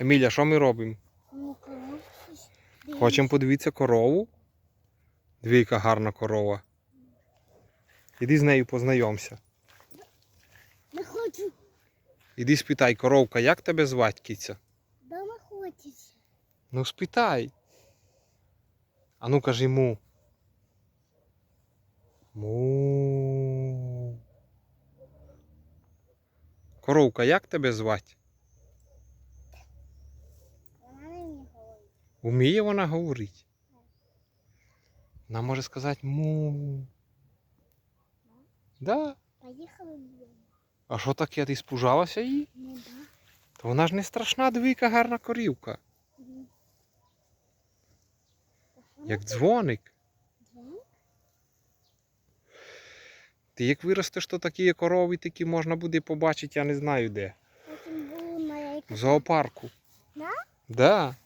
Еміля, що ми робимо? Ну. Хочемо подивитися корову? Дві, яка гарна корова. Іди з нею познайомся. Не хочу. Іди спитай, коровка, як тебе звать, киця? Дома хочеться. Ну спитай. А ну кажи му. Му. Коровка, як тебе звать? Вона не вміє Уміє вона говорити? Вона може сказати му. Да. Поїхали. А що таке, ти спужалася її? Ну да. То вона ж не страшна, двійка гарна корівка. Як ми дзвоник. Ти як виростеш, то такі корови такі можна буде побачити, я не знаю де. В зоопарку. Да? Да.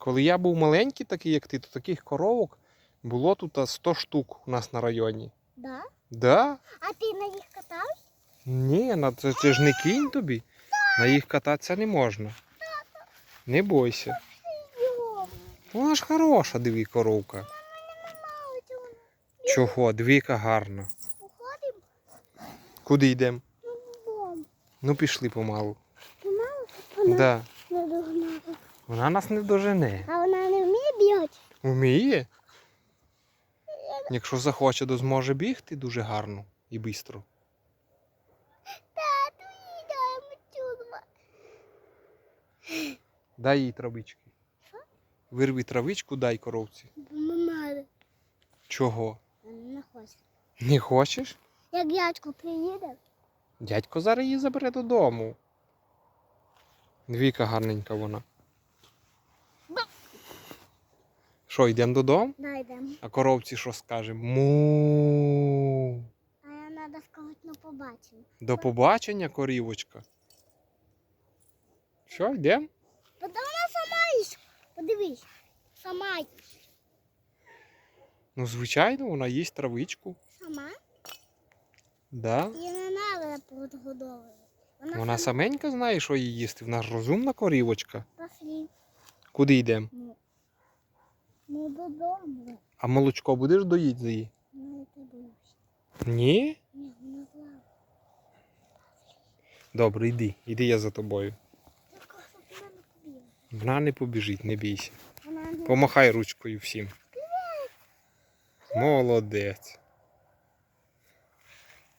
Коли я був маленький, такий як ти, то таких коровок було тут 100 штук у нас на районі. Да? Да? А ти на них катався? Ні, на це, це ж не кінь тобі. На їх кататися не можна. Не бойся. Вона ж хороша, дві коровка. Чого? Двіка гарна. Уходимо Куди йдемо? Ну пішли помалу. Ти мало? Да. Вона нас не дожене. А вона не вміє бігати? Вміє? Якщо захоче, то зможе бігти дуже гарно і швидко. Тату, їдаємо чудо. Дай їй травички. Вирви травичку, дай коровці. Мама, Чого? не хоче. Не хочеш? Як дядько приїде, Дядько зараз її забере додому. Двіка гарненька вона. Що, йдемо додому? дайдемо. А коровці що скаже? Му. А я треба сказати на побачення. До побачення, корівочка. Що, йдемо? Бо вона сама їсть. Подивись. Сама їсть. Ну, звичайно, вона їсть травичку. Сама? Да. Їй не треба подгодовувати. Вона, Вона сама. саменька знає, що їй їсти. Вона ж розумна корівочка. Пошли. Куди йдемо? Ну, ну додому. А молочко будеш доїти за її? Ну, ти боюсь. Ні? Ні, не знаю. Добре, йди. йди я за тобою. Не. Вона не побіжить, не бійся. Помахай ручкою всім. Молодець.